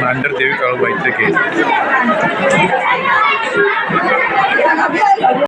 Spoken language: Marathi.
नांदर देवी काळूबाईचं केस.